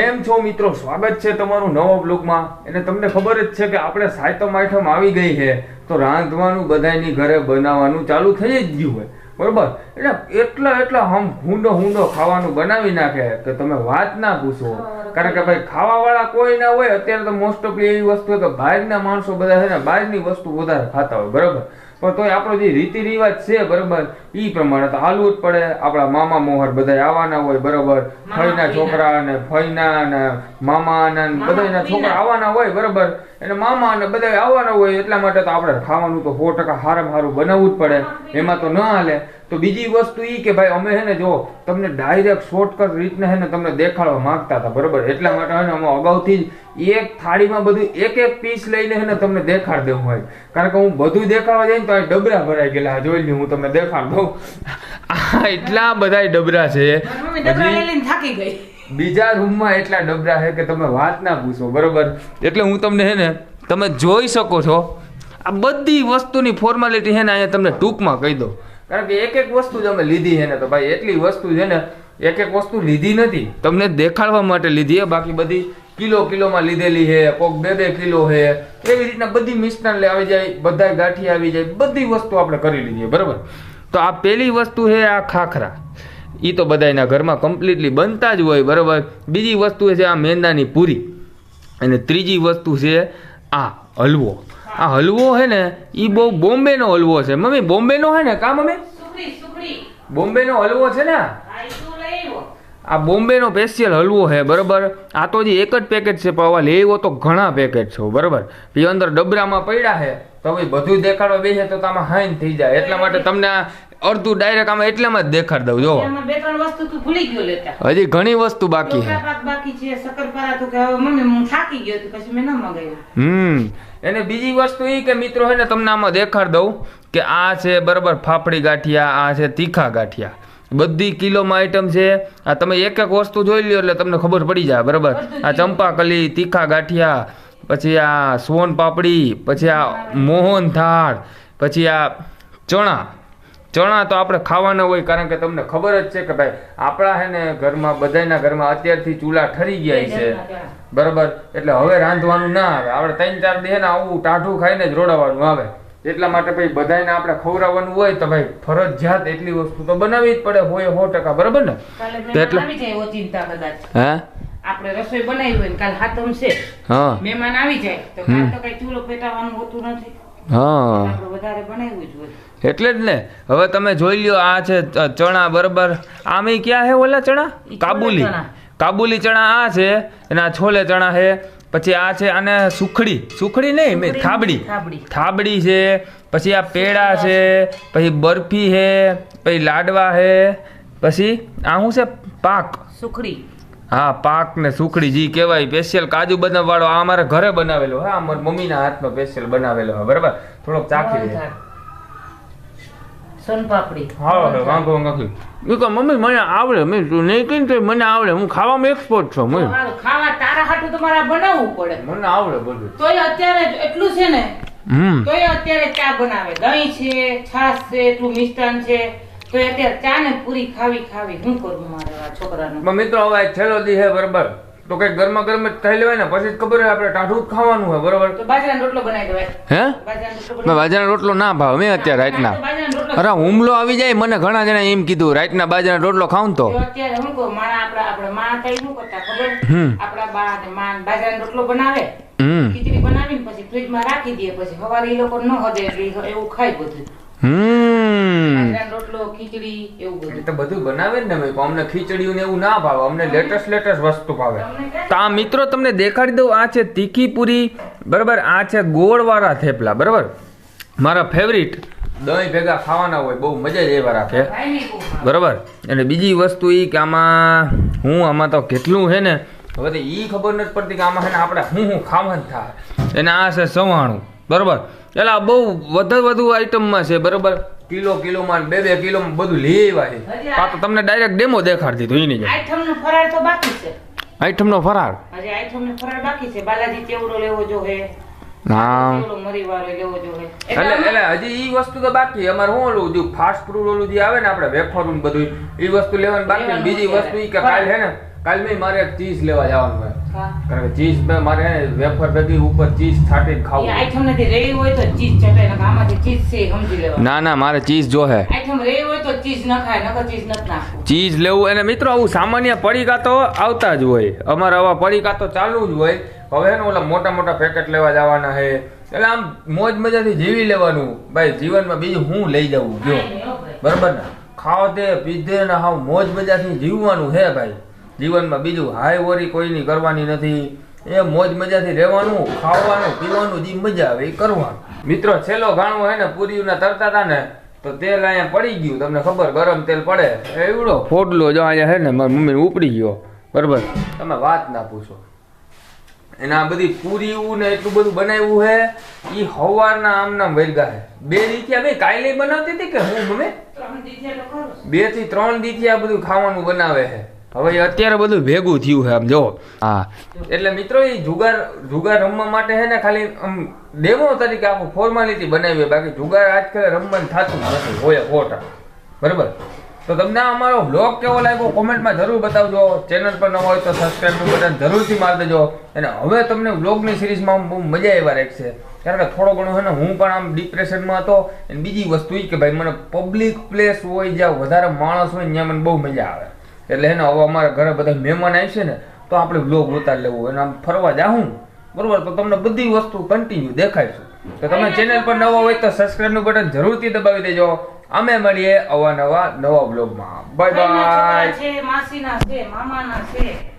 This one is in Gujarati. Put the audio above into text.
છો મિત્રો? સ્વાગત છે તમારું નવા બ્લોગમાં અને તમને ખબર જ છે કે આપણે સાયતમ આઈટમ આવી ગઈ છે. તો રાંધવાનું બધાની ઘરે બનાવવાનું ચાલુ થઈ જ ગયું હોય. બરોબર? એટલે એટલા એટલા હમ હુંડો હુંડો ખાવાનું બનાવી નાખે કે તમે વાત ના પૂછો. કારણ કે ભાઈ ખાવાવાળા કોઈ ના હોય અત્યારે તો મોસ્ટ ઓફલી એવી વસ્તુ કે બહારના માણસો બધા છે ને બહારની વસ્તુ વધારે ખાતા હોય. બરોબર? પણ તોય આપણો જે રીતિ રિવાજ છે બરોબર ઈ પ્રમાણે તો હાલવું જ પડે. આપણા મામા મોહર બધા આવવાના હોય બરોબર. ફઈના છોકરા ને ફઈના ને મામા ને બધાના છોકરા આવવાના હોય બરોબર. એટલે મામા ને બધા આવવાના હોય એટલા માટે તો આપણે ખાવાનું તો સો ટકા સારામાં સારું બનાવવું જ પડે. એમાં તો ન હાલે. તો બીજી વસ્તુ ઈ કે ભાઈ અમે હે ને જો તમને ડાયરેક્ટ શોર્ટકટ રીતને હે ને તમને દેખાડવા માંગતા હતા બરોબર. એટલા માટે હે ને અમે અગાઉથી જ એક થાળીમાં બધું એક એક પીસ લઈને હે ને તમને દેખાડ દેવું હોય. કારણ કે હું બધું દેખાડવા જઈને તો આ ડબરા ભરાઈ ગયેલા જોઈ લઉં હું તમને દેખાડ. દઉં આ એટલા બધા ડબરા છે. બીજા રૂમમાં એટલા ડબરા છે કે તમે વાત ના પૂછો બરોબર? એટલે હું તમને હે ને તમે જોઈ શકો છો આ બધી વસ્તુની ફોર્માલિટી છે ને અહીંયા તમને ટૂંકમાં કહી દો કારણ કે એક એક વસ્તુ જ અમે લીધી છે ને તો ભાઈ એટલી વસ્તુ છે ને એક એક વસ્તુ લીધી નથી. તમને દેખાડવા માટે લીધી હે બાકી બધી. કિલો કિલોમાં લીધેલી છે કોક બે બે કિલો છે. એવી રીતના બધી મિષ્ટાન લે આવી જાય બધા ગાંઠી આવી જાય બધી વસ્તુ આપણે કરી લીધી બરાબર? તો આ પેલી વસ્તુ છે આ ખાખરા. એ તો બધાના ઘરમાં કમ્પ્લીટલી બનતા જ હોય બરાબર? બીજી વસ્તુ છે આ મેંદાની પૂરી. અને ત્રીજી વસ્તુ છે આ હલવો. આ હલવો છે ને એ બહુ બોમ્બેનો હલવો છે. મમ્મી બોમ્બેનો છે ને કા મમ્મી? બોમ્બેનો હલવો છે ને આ બોમ્બેનો સ્પેશિયલ હલવો છે બરાબર? આ તો જે એક જ પેકેટ છે પણ આવા લેવો તો ઘણા પેકેટ છે બરાબર? એ અંદર ડબરામાં પડ્યા છે તો ભાઈ બધું દેખાડવા બેસે તો આમાં હાઈન થઈ જાય. એટલા માટે તમને અડધું ડાયરેક્ટ આમાં એટલામાં જ દેખાડ દઉં જો. હજી ઘણી વસ્તુ બાકી છે. હવે હમ. એને બીજી વસ્તુ એ કે મિત્રો હોય ને તમને આમાં દેખાડ દઉં કે આ છે બરાબર ફાફડી ગાંઠિયા આ છે તીખા ગાંઠિયા. બધી કિલોમાં આઈટમ છે. આ તમે એક એક વસ્તુ જોઈ લ્યો એટલે તમને ખબર પડી જાય બરાબર? આ ચંપાકલી તીખા ગાંઠિયા પછી આ સોન પાપડી પછી આ મોહન થાળ પછી આ ચણા. ચણા તો આપણે ખાવાના હોય કારણ કે તમને ખબર જ છે કે ભાઈ આપણા હે ને ઘરમાં બધાના ઘરમાં અત્યારથી ચૂલા ઠરી ગયા છે. બરાબર? એટલે હવે રાંધવાનું ના આવે. આપણે ત્રણ ચાર દે ને આવું ટાઢું ખાઈને જ રોડાવાનું આવે. એટલા માટે ભાઈ બધાને આપણે ખવડાવવાનું હોય તો ભાઈ ફરજિયાત એટલી વસ્તુ તો બનાવવી જ પડે હોય સો ટકા બરાબર ને? એટલે- હે? આપણે રસોઈ બનાવી હોય કાલ હાથમ છે. હા. મહેમાન આવી જાય તો કાલ તો કઈ ચૂલો પેટાવાનું હોતું નથી. હા. વધારે બનાવ્યું જ હોય. એટલે જ ને. હવે તમે જોઈ લ્યો આ છે ચણા બરાબર. આમે ક્યાં હે ઓલા ચણા? કાબુલી. કાબુલી ચણા આ છે અને આ છોલે ચણા છે પછી આ છે આને સુખડી. સુખડી નહીં મેં થાબડી. થાબડી. છે પછી આ પેડા છે પછી બરફી છે પછી લાડવા છે પછી આ શું છે? પાક. સુખડી. હા પાક ને સુખડી જી કહેવાય. સ્પેશિયલ કાજુ બદામ વાળો આ અમારા ઘરે બનાવેલો. હા અમારા મમ્મીના હાથનો સ્પેશિયલ બનાવેલો. હા બરાબર? થોડોક ચાખી લે સોનપાપડી. હા હા વાંધો એ કહો મમ્મી મને આવડે મેં તું નહીં કહીને તો મને આવડે. હું ખાવામાં એક્સપર્ટ છું તો ખાવા તારા હાટું તમારે બનાવવું પડે. મને આવડે બધું. તોય અત્યારે એટલું છે ને હમ. તોય અત્યારે ચા બનાવે. દહીં છે છાશ છે એટલું મિષ્ટાન છે. તોય અત્યારે ચા ને પૂરી ખાવી ખાવી. શું કરું મારે છોકરાનું? મિત્રો હવે છેલ્લો દી છે બરાબર. તો કઈ ગરમા ગરમ જ ખાઈ લેવાય ને પછી જ ખબર હોય આપણે ટાઢું જ ખાવાનું હોય બરાબર? તો બાજરાનો રોટલો બનાવી દેવાય. હે? બાજરાનો બાજરાનો રોટલો ના ભાવ મેં અત્યારે રાતના. અરે હુમલો આવી જાય મને ઘણા જણા એમ કીધું રાતના બાજરાનો રોટલો ખાઉં તો. અત્યારે હું કહું મારા આપણા આપણા માં કઈ શું કરતા ખબર? હમ. આપણા બા માં બાજરાનો રોટલો બનાવે હમ. ખીચડી બનાવીને પછી ફ્રીજમાં રાખી દે પછી સવારે એ લોકો ન હદે એટલે એવું ખાય બધું. હમ. બાજરાનો રોટલો ખીચડી એવું બધું. તો બધું બનાવે જ ને ભાઈ અમને ખીચડીયું ને એવું ના ભાવે. અમને લેટેસ્ટ લેટેસ્ટ વસ્તુ ભાવે. તો આ મિત્રો તમને દેખાડી દઉં આ છે તીખી પૂરી બરાબર? આ છે ગોળવાળા થેપલા બરાબર? મારા ફેવરિટ દહીં ભેગા ખાવાના હોય બહુ મજા જ એવા રાખે. બરાબર? અને બીજી વસ્તુ એ કે આમાં હું આમાં તો કેટલું છે ને હવે તો એ ખબર નથી પડતી કે આમાં છે ને આપણે હું હું ખાવાનું થાય. એને આ છે સવાણું બરાબર? એટલે બહુ વધુ વધુ આઈટમમાં છે બરાબર? કિલો કિલોમાં બે બે કિલોમાં બધું લેવા છે આ- તો તમને ડાયરેક્ટ ડેમો દેખાડ હતી એની જાય. આઈટમનો ફરાર તો બાકી છે. આઈટમનો ફરાર હજી આઈટમનો ફરાર બાકી છે. બાલાજી ચેવડો લેવો જો હે. એટલે એટલે હજી ઈ વસ્તુ તો બાકી. અમારે હું ઓલું જે ફાસ્ટ ફૂડ ઓલું જે આવે ને આપણે વેફર બધું ઈ વસ્તુ લેવાની બાકી. બીજી વસ્તુ ઈ કે કાલ છે ને કાલ મેં મારે ચીઝ લેવા જવાનું હોય. હા. કારણ કે ચીઝ મેં મારે વેફર બધી ઉપર ચીઝ છાંટીને એ ખાવું આઈટમ નથી રેવી હોય તો ચીઝ ચટાઈ નાખે આમાંથી ચીઝ છે સમજી લેવા ના ના મારે ચીઝ જોહે. આઈટમ રેવી હોય તો ચીઝ નખાય નકર ચીઝ નથી નાખો ચીઝ લેવું અને મિત્રો આવું સામાન્ય પડીકા તો આવતા જ હોય. અમારે આવા પડીકા તો ચાલુ જ હોય. હવે ને ઓલા મોટા મોટા પેકેટ લેવા જવાના હે એટલે આમ મોજ મજાથી જીવી લેવાનું. ભાઈ જીવનમાં બીજું હું લઈ જવું જો. હો. બરાબર. ને? ખાવ તે પીધે ને હાવ મોજ મજાથી જીવવાનું હે ભાઈ. જીવનમાં બીજું હાય વરી કોઈની કરવાની નથી. એ મોજ મજાથી રહેવાનું ખાવાનું પીવાનું જે મજા આવે એ કરવાનું. મિત્રો છેલ્લો ગાણો હે ને પૂરીના તરતા હતા ને તો તેલ અહીંયા પડી ગયું. તમને ખબર ગરમ તેલ પડે. એવડો ફોડલો જો અહીંયા હે ને મારી મમ્મી ઉપડી ગયો. બરાબર? તમે વાત ના પૂછો. એના આ બધી પૂરીયું ને એટલું બધું બનાવ્યું હે એ હવારના આમ નામ વરગા હે. બે રીતિયા બે કાયલે બનાવતી હતી કે હું મમ્મી. બેથી ત્રણ દીથી આ બધું ખાવાનું બનાવે છે હવે અત્યારે બધું ભેગું થયું છે આમ જો હા. એટલે મિત્રો એ જુગાર જુગાર રમવા માટે છે ને ખાલી આમ ડેમો તરીકે આખું ફોર્માલિટી બનાવી બાકી જુગાર આજકાલ રમવાનું થતું નથી હોય ખોટા. બરાબર? તો તમને અમારો બ્લોગ કેવો લાગ્યો કોમેન્ટમાં જરૂર બતાવજો. ચેનલ પર ન હોય તો સબસ્ક્રાઈબનું બટન જરૂરથી મારી દેજો. અને હવે તમને બ્લોગની સિરીઝમાં બહુ મજા આવ્યા રહેશે કારણ કે થોડો ઘણો છે ને હું પણ આમ ડિપ્રેશનમાં હતો. અને બીજી વસ્તુ એ કે ભાઈ મને પબ્લિક પ્લેસ હોય જ્યાં વધારે માણસ હોય ત્યાં મને બહુ મજા આવે. એટલે એને હવે અમારા ઘરે બધા મહેમાન આવશે ને તો આપણે બ્લોગ ઉતાર લેવું અને આમ ફરવા જાઉં બરોબર? તો તમને બધી વસ્તુ કન્ટિન્યુ દેખાડશું તો તમે ચેનલ પર નવા હોય તો સબસ્ક્રાઈબનું બટન જરૂરથી દબાવી દેજો. અમે મળીએ અવાનવા નવા બ્લોગમાં બાય બાય માસીના છે મામાના છે.